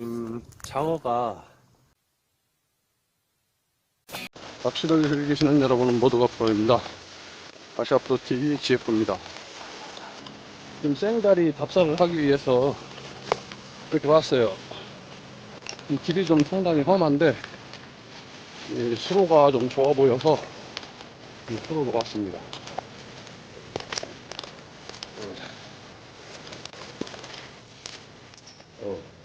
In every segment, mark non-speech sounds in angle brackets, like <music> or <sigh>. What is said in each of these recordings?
음, 장어가 낚시를 즐기시는 여러분 모두가 프로입니다. 아시아프로 TV GF입니다. 지금 생다리 답사를 하기 위해서 이렇게 왔어요. 이 길이 좀 상당히 험한데 이 수로가 좀 좋아 보여서 이 수로로 왔습니다. 어.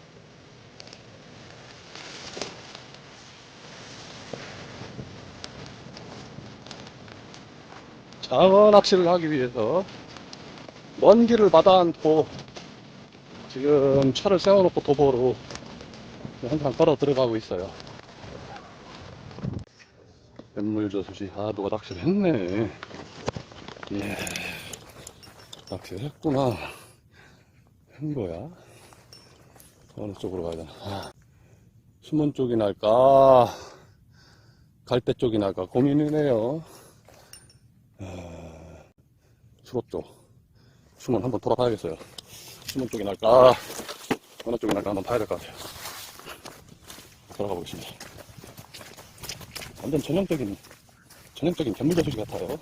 장어 낚시를 하기 위해서 먼 길을 받아 않고 지금 차를 세워놓고 도보로 항상 걸어 들어가고 있어요. 뱃물 저수지. 아, 누가 낚시를 했네. 예. 낚시를 했구나. 한 거야? 어느 쪽으로 가야 되나? 아, 수문 쪽이 날까? 갈대 쪽이 날까? 고민이네요. 아, 수로 쪽. 수문 한번 돌아봐야겠어요. 수문 쪽이 날까? 어느 쪽이 날까 한번 봐야 될 것 같아요. 들어가 보겠습니다. 완전 전형적인, 전형적인 갯물저수지 같아요.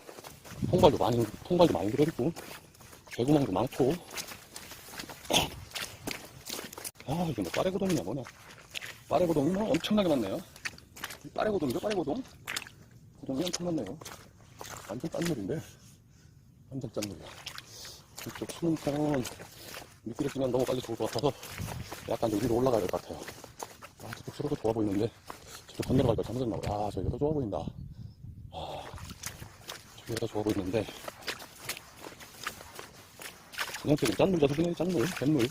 통발도 많이, 통발도 많이 들어있고, 개구멍도 많고, <coughs> 아, 이게 뭐 빠레고동이냐 뭐냐. 빠레고동이 뭐 엄청나게 많네요. 이 빠레고동이죠, 빠레고동? 고동이 엄청 많네요. 완전 짠물인데, 완전 짠물이야. 이쪽 수문장은 미끼를 쓰면 너무 빨리 죽을 것 같아서 약간 좀 위로 올라가야 될 것 같아요. 아, 저쪽 수로도 좋아 보이는데, 저쪽 건너가니까 잘못했나 봐. 아, 저기가 더 좋아 보인다. 아, 저기가 더 좋아 보이는데, 전형적인 짠물 자수이네 짠물, 뱃물.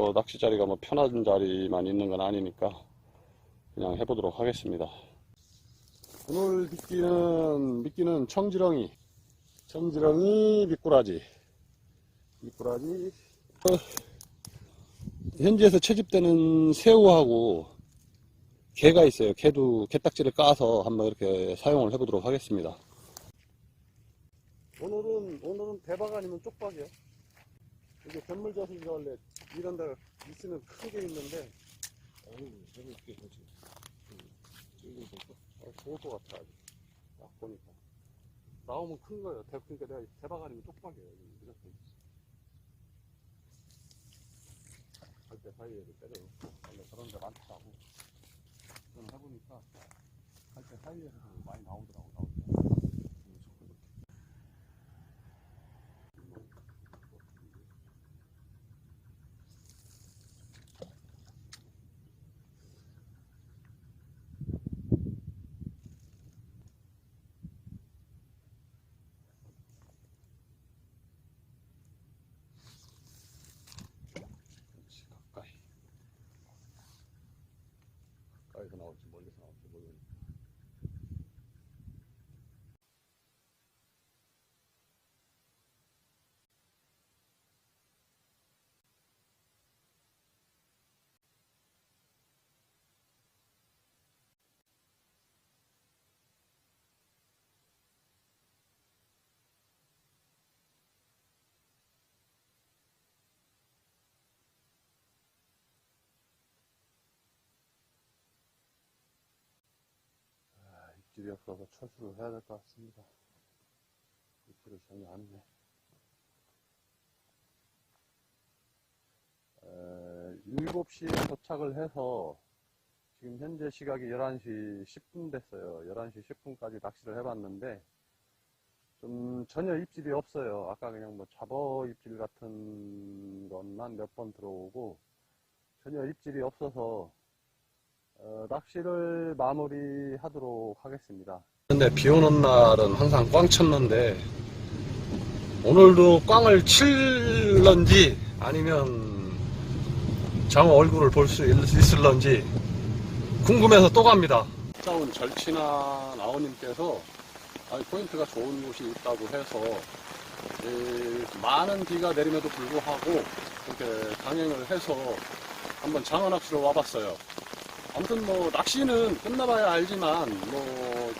뭐 낚시 자리가 뭐 편한 자리만 있는 건 아니니까 그냥 해보도록 하겠습니다. 오늘 미끼는 미끼는 청지렁이, 청지렁이 미꾸라지, 미꾸라지. 어, 현지에서 채집되는 새우하고 게가 있어요. 게도 게딱지를 까서 한번 이렇게 사용을 해보도록 하겠습니다. 오늘은 오늘은 대박 아니면 쪽박이요. 이게 뱃물 저수지가 원래 이런 데 있으면 큰게 있는데 어우 너무 이게 뭐지 이거 볼까? 어, 좋을 것 같아 아주. 딱 보니까. 나오면 큰 거예요. 대, 그러니까 내가 대박 아니면 쪽박이에요. 무조건 갈대 사이에를 때려요. 원래 그런 데 많다고. 좀 해보니까 갈대 사이에서 많이 나오더라고 음, 자꾸 이렇게. 역시 가까이 가까이서 나올지 멀리서 나올지 모르겠네 아, 입질이 없어서 철수를 해야 될 것 같습니다 입질을 전혀 안 해. 에, 7시에 도착을 해서 지금 현재 시각이 11시 10분 됐어요. 11시 10분까지 낚시를 해봤는데, 좀 전혀 입질이 없어요. 아까 그냥 뭐 잡어 입질 같은 것만 몇 번 들어오고, 전혀 입질이 없어서, 어, 낚시를 마무리 하도록 하겠습니다. 근데 비 오는 날은 항상 꽝 쳤는데, 오늘도 꽝을 칠런지, 아니면 장어 얼굴을 볼 수 있을런지 궁금해서 또 갑니다. 싸운 절치나 나오님께서 아니, 포인트가 좋은 곳이 있다고 해서 이, 많은 비가 내림에도 불구하고 이렇게 강행을 해서 한번 장어 낚시로 와봤어요. 아무튼 뭐 낚시는 끝나봐야 알지만 뭐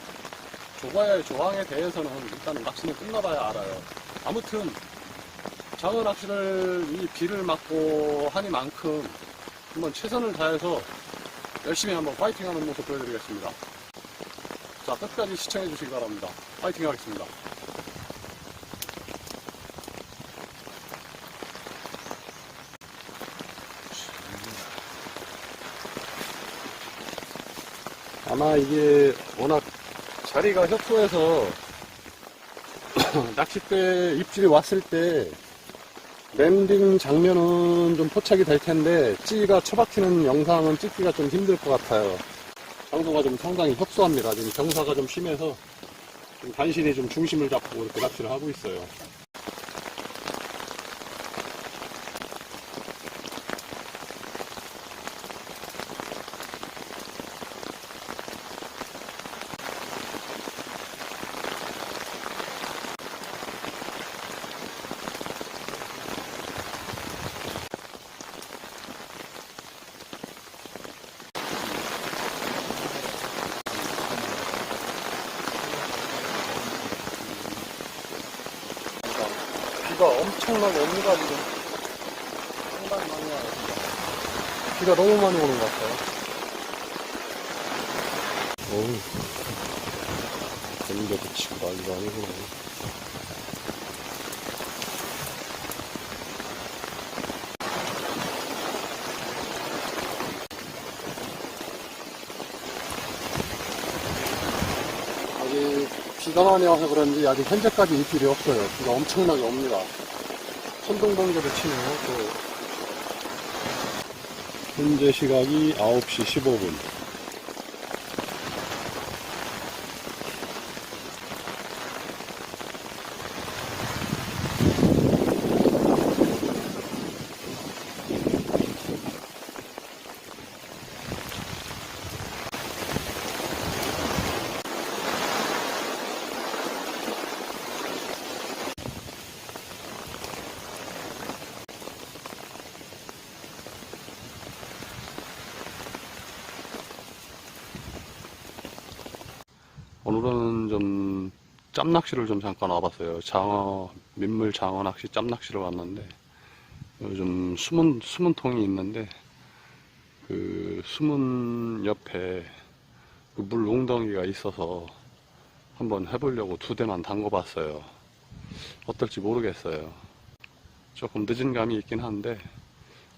조과의 조항에 대해서는 일단은 낚시는 끝나봐야 알아요. 아무튼 장어 낚시를 이 비를 맞고 하니만큼 한번 최선을 다해서 열심히 한번 파이팅 하는 모습 보여드리겠습니다. 자, 끝까지 시청해 주시기 바랍니다. 파이팅 하겠습니다. 아마 이게 워낙 자리가 협소해서 <coughs> 낚싯대 입질이 왔을 때 랜딩 장면은 좀 포착이 될 텐데 찌가 처박히는 영상은 찍기가 좀 힘들 것 같아요. 장소가 좀 상당히 협소합니다. 지금 경사가 좀 심해서 좀 간신히 좀 중심을 잡고 이렇게 낚시를 하고 있어요. 비가 엄청나게 옵니다 지금. 상당히 많이 와요. 비가. 너무 많이 오는 것 같아요. 어우. 뱀도 치고 난리가 아니구나. 비가 많이 와서 그런지 아직 현재까지 입질이 없어요. 비가 엄청나게 옵니다. 천둥번개도 치네요. 또. 현재 시각이 9시 15분. 좀 짬낚시를 좀 잠깐 와봤어요. 장어, 민물 장어 낚시 짬낚시를 왔는데, 요즘 숨은, 숨은 통이 있는데, 그 숨은 옆에 그 물 웅덩이가 있어서 한번 해보려고 두 대만 담궈봤어요. 어떨지 모르겠어요. 조금 늦은 감이 있긴 한데,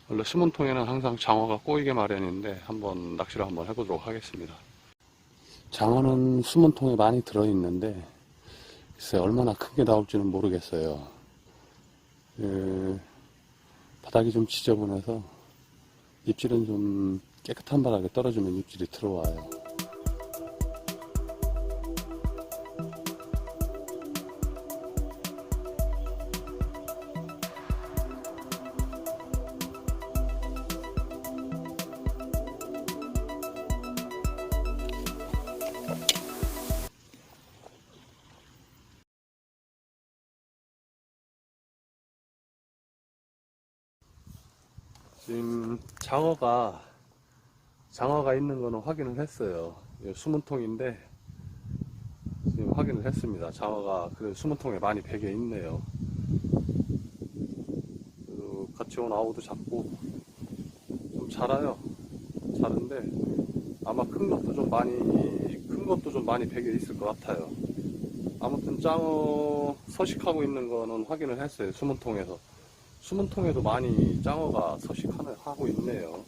원래 숨은 통에는 항상 장어가 꼬이게 마련인데, 한번 낚시를 한번 해보도록 하겠습니다. 장어는 숨은 통에 많이 들어있는데, 글쎄, 얼마나 큰게 나올지는 모르겠어요. 그, 바닥이 좀 지저분해서, 입질은 좀 깨끗한 바닥에 떨어지면 입질이 들어와요. 지금 장어가 장어가 있는 거는 확인을 했어요. 수문통인데 지금 확인을 했습니다. 장어가 그 수문통에 많이 배겨 있네요. 그 같이 온 아우도 작고 좀 자라요. 자른데 아마 큰 것도 좀 많이 큰 것도 좀 많이 배겨 있을 것 같아요. 아무튼 장어 서식하고 있는 거는 확인을 했어요. 수문통에서. 수문통에도 많이 짱어가 서식하고 있네요.